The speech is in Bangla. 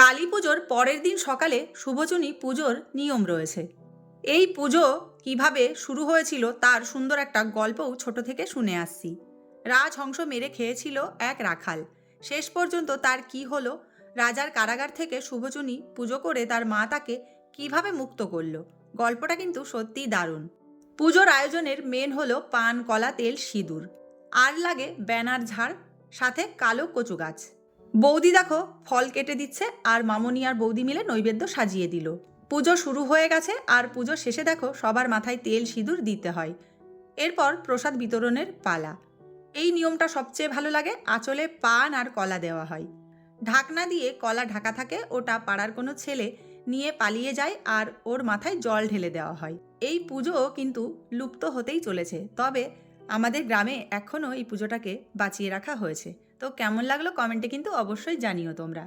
কালী পুজোর পরের দিন সকালে শুভচুনি পুজোর নিয়ম রয়েছে। এই পুজো কীভাবে শুরু হয়েছিল তার সুন্দর একটা গল্পও ছোট থেকে শুনে আসছি। রাজহংস মেরে খেয়েছিল এক রাখাল। শেষ পর্যন্ত তার কি হলো? রাজার কারাগার থেকে শুভচুনি পুজো করে তার মা তাকে কীভাবে মুক্ত করল? গল্পটা কিন্তু সত্যিই দারুণ। পুজোর আয়োজনের মেন হলো পান, কলা, তেল, সিঁদুর। আর লাগে ব্যানার, ঝাড়, সাথে কালো কচু গাছ বৌদি দেখো, ফল কেটে দিচ্ছে আর মামনি আর বৌদি মিলে নৈবেদ্য সাজিয়ে দিল। পুজো শুরু হয়ে গেছে আর পুজোর শেষে দেখো, সবার মাথায় তেল সিঁদুর দিতে হয়। এরপর প্রসাদ বিতরণের পালা। এই নিয়মটা সবচেয়ে ভালো লাগে, আঁচলে পান আর কলা দেওয়া হয়। ঢাকনা দিয়ে কলা ঢাকা থাকে, ওটা পাড়ার কোনো ছেলে নিয়ে পালিয়ে যায় আর ওর মাথায় জল ঢেলে দেওয়া হয়। এই পুজো কিন্তু লুপ্ত হতেই চলেছে, তবে আমাদের গ্রামে এখনও এই পুজোটাকে বাঁচিয়ে রাখা হয়েছে। তো কেমন লাগল কমেন্টে কিন্তু অবশ্যই জানিও তোমরা।